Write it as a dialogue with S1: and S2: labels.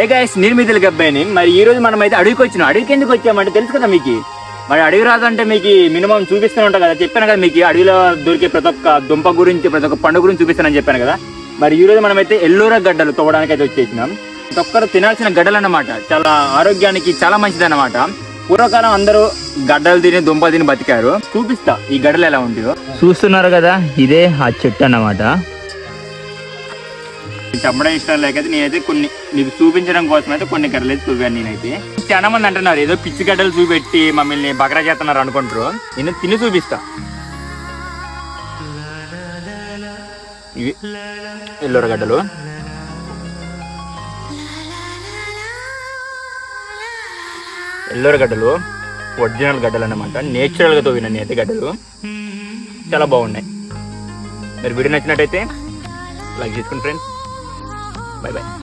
S1: ఏ guys నేను మీ తెలుగు అబ్బాయిని. మరి ఈ రోజు మనం అయితే అడవికి వచ్చినాం. అడవికి ఎందుకు వచ్చామంటే తెలుసు కదా మీకు? మరి అడవి రాదంటే మీకు మినిమం చూపిస్తూనే ఉంటాం కదా. చెప్పాను కదా మీకు అడవిలో దొరికే ప్రతి ఒక్క దుంప గురించి ప్రతి ఒక్క పండు గురించి చూపిస్తానని చెప్పాను కదా. మరి ఈ రోజు మనం అయితే ఎల్లోరా గడ్డలు తవ్వడానికి అయితే వచ్చేసినాం. ప్రతి ఒక్కరు తినాల్సిన గడ్డలు అన్నమాట. చాలా ఆరోగ్యానికి చాలా మంచిది అన్నమాట. పూర్వకాలం అందరూ గడ్డలు తిని దుంపలు తిని బతికారు. చూపిస్తా ఈ గడ్డలు ఎలా ఉంటాయో. చూస్తున్నారు కదా ఇదే ఆ చెట్టు అన్నమాట. చెప్పడం ఇష్టం లేక నేనైతే కొన్ని నీకు చూపించడం కోసం అయితే కొన్ని గడ్డలు అయితే చూపాను నేనైతే. చాలా మంది అంటున్నారు ఏదో పిచ్చి గడ్డలు చూపెట్టి మమ్మల్ని బకరా చేస్తున్నారు అనుకుంటారు. నేను తిని చూపిస్తా. ఇవి ఎల్లోర గడ్డలు. ఎల్లోర గడ్డలు ఒరిజినల్ గడ్డలు అన్నమాట. నేచురల్గా తోవిన నేత గడ్డలు. చాలా బాగున్నాయి. మీరు వీడియో నచ్చినట్టయితే లైక్ చేసుకోండి ఫ్రెండ్స్ 拜拜。